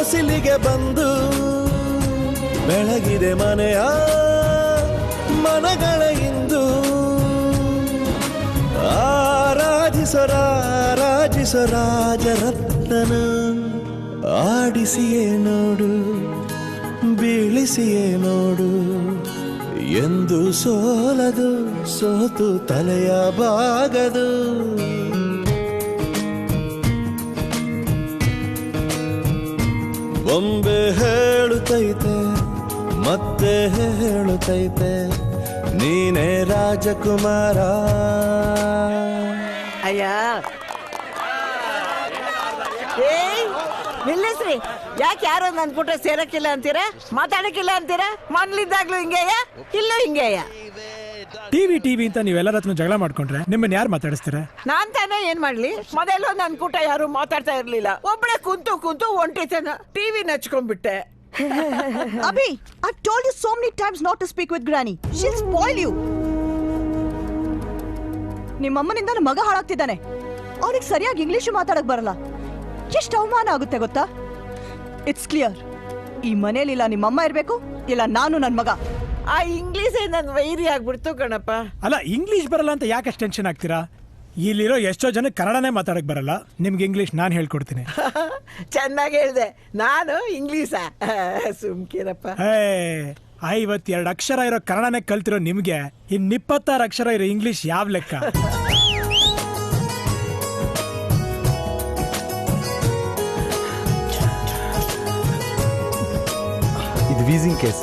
ಹೊಸಿಲಿಗೆ ಬಂದು ಬೆಳಗಿದೆ ಮನೆಯ ಮನಗಳ ಇಂದು. ಆರಾಧಿಸರಾರಾಜಿಸೋ ರಾಜರತ್ನನ, ಆಡಿಸಿಯೇ ನೋಡು, ಬೀಳಿಸಿಯೇ ನೋಡು. ಎಂದು ಸೋಲದು, ಸೋತು ತಲೆಯ ಬಾಗದು ಬೊಂಬೆ ಹೇಳುತ್ತೈತೆ ಮತ್ತೆ ಹೇಳುತ್ತೈತೆ ನೀನೇ ರಾಜಕುಮಾರ. ಅಯ್ಯ. ನಿಲ್ಲಿಸ್ರಿ. ಯಾಕೆ ಯಾರು ನನ್ ಪುಟ್ಟ ಸೇರಕ್ಕಿಲ್ಲ ಅಂತೀರಾ? ಮಾತಾಡಕ್ಕಿಲ್ಲ ಅಂತೀರಾ? ಮೊದ್ಲಿದ್ದಾಗ್ಲೂ ಹಿಂಗೆಯ? ಇಲ್ಲೂ ಹಿಂಗೆಯ? ಟಿವಿ ಟಿವಿ ಅಂತ ನೀವೆಲ್ಲರ ಹತ್ರ ಜಗಳ ಮಾಡ್ಕೊಂಡ್ರೆ ನಿಮ್ಮನ್ನ ಯಾರು ಮಾತಾಡಿಸ್ತಾರೆ? ನಾನ್ ತಾನೇ ಏನ್ ಮಾಡ್ಲಿ? ಮೊದಲು ನನ್ ಕೂಟ ಯಾರು ಮಾತಾಡ್ತಾ ಇರ್ಲಿಲ್ಲ. ಒಬ್ಳೆ ಕುಂತು ಕುಂತು ಒಂಟಿತನ ಟಿವಿ ನಚ್ಕೊಂಡ್ಬಿಟ್ಟೆ. Abhi, I've told you so many times not to speak with Granny. She'll spoil you ನಿಮ್ಮಮ್ಮನಿಂದ ನನ್ನ ಮಗ ಹಾಳಾಗ್ತಿದ್ದಾನೆ. ಅವನಿಗೆ ಸರಿಯಾಗಿ ಇಂಗ್ಲಿಷ್ ಮಾತಾಡಕ್ ಬರಲ್ಲ. ಎಷ್ಟು ಅವಮಾನ ಆಗುತ್ತೆ ಗೊತ್ತಾ? ಇಟ್ಸ್ ಕ್ಲಿಯರ್ ಈ ಮನೇಲಿಲ್ಲ ನಿಮ್ಮಮ್ಮ ಇರಬೇಕು ಇಲ್ಲ ನಾನು ನನ್ನ ಮಗ. ಆ ಇಂಗ್ಲೀಷೇ ನನ್ನ ವೈರಿ ಆಗ್ಬಿಡ್ತು ಕಣಪ್ಪ. ಅಲ್ಲ ಇಂಗ್ಲಿಷ್ ಬರಲ್ಲ ಅಂತ ಯಾಕೆ ಅಷ್ಟು ಟೆನ್ಷನ್ ಆಗ್ತೀರಾ? ಇಲ್ಲಿರೋ ಎಷ್ಟೋ ಜನ ಕನ್ನಡನೇ ಮಾತಾಡಕ್ ಬರಲ್ಲ. ನಿಮ್ಗೆ ಇಂಗ್ಲಿಷ್ ನಾನು ಹೇಳ್ಕೊಡ್ತೀನಿ. ಚೆನ್ನಾಗಿ ಹೇಳ್ದೆ. ನಾನು ಇಂಗ್ಲೀಷ. ಸುಮ್ಕಿರಪ್ಪ ಹೇ ಐವತ್ತೆರಡು ಅಕ್ಷರ ಇರೋ ಕನ್ನಡನೇ ಕಲ್ತಿರೋ ನಿಮ್ಗೆ ಇನ್ ಇಪ್ಪತ್ತಾರು ಅಕ್ಷರ ಇರೋ ಇಂಗ್ಲಿಷ್ ಯಾವ ಲೆಕ್ಕ? ಇದು ವೀಸಿಂಗ್ ಕೇಸ್.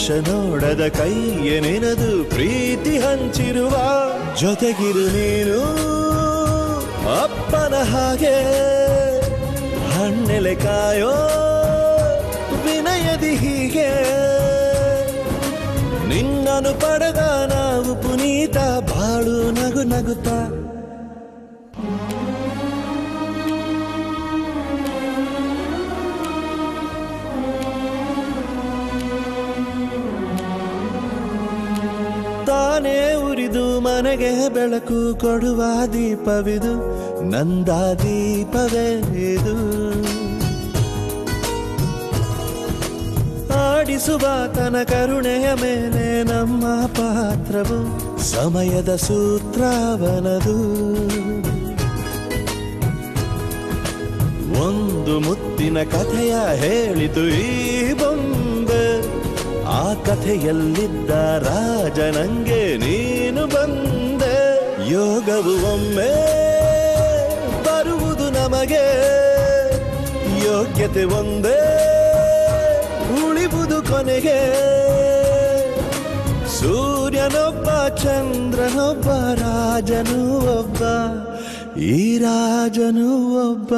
ನೋಡದ ಕೈಯ ನೆನೆದು ಪ್ರೀತಿ ಹಂಚಿರುವ ಜೊತೆಗಿರು ನೀನು. ಅಪ್ಪನ ಹಾಗೆ ಹಣ್ಣೆಲೆ ಕಾಯೋ ವಿನಯದಿ ಹೀಗೆ. ನಿನ್ನನು ಪಡೆದ ನಾವು ಪುನೀತ ಬಾಳು ನಗು ನಗುತ್ತಾ ಉರಿದು ಮನೆಗೆ ಬೆಳಕು ಕೊಡುವ ದೀಪವಿದು, ನಂದ ದೀಪವೇ ಇದು. ಆಡಿಸುವ ತನ ಕರುಣೆಯ ಮೇಲೆ ನಮ್ಮ ಪಾತ್ರವು ಸಮಯದ ಸೂತ್ರವನದು. ಒಂದು ಮುತ್ತಿನ ಕಥೆಯ ಹೇಳಿತು ಈ ಕಥೆಯಲ್ಲಿದ್ದ ರಾಜನಂಗೆ ನೀನು ಬಂದೆ. ಯೋಗವು ಒಮ್ಮೆ ಬರುವುದು ನಮಗೆ. ಯೋಗ್ಯತೆ ಒಂದೇ, ಉಳಿವುದು ಕೊನೆಗೆ. ಸೂರ್ಯನೊಬ್ಬ, ಚಂದ್ರನೊಬ್ಬ, ರಾಜನು ಒಬ್ಬ, ಈ ರಾಜನು ಒಬ್ಬ.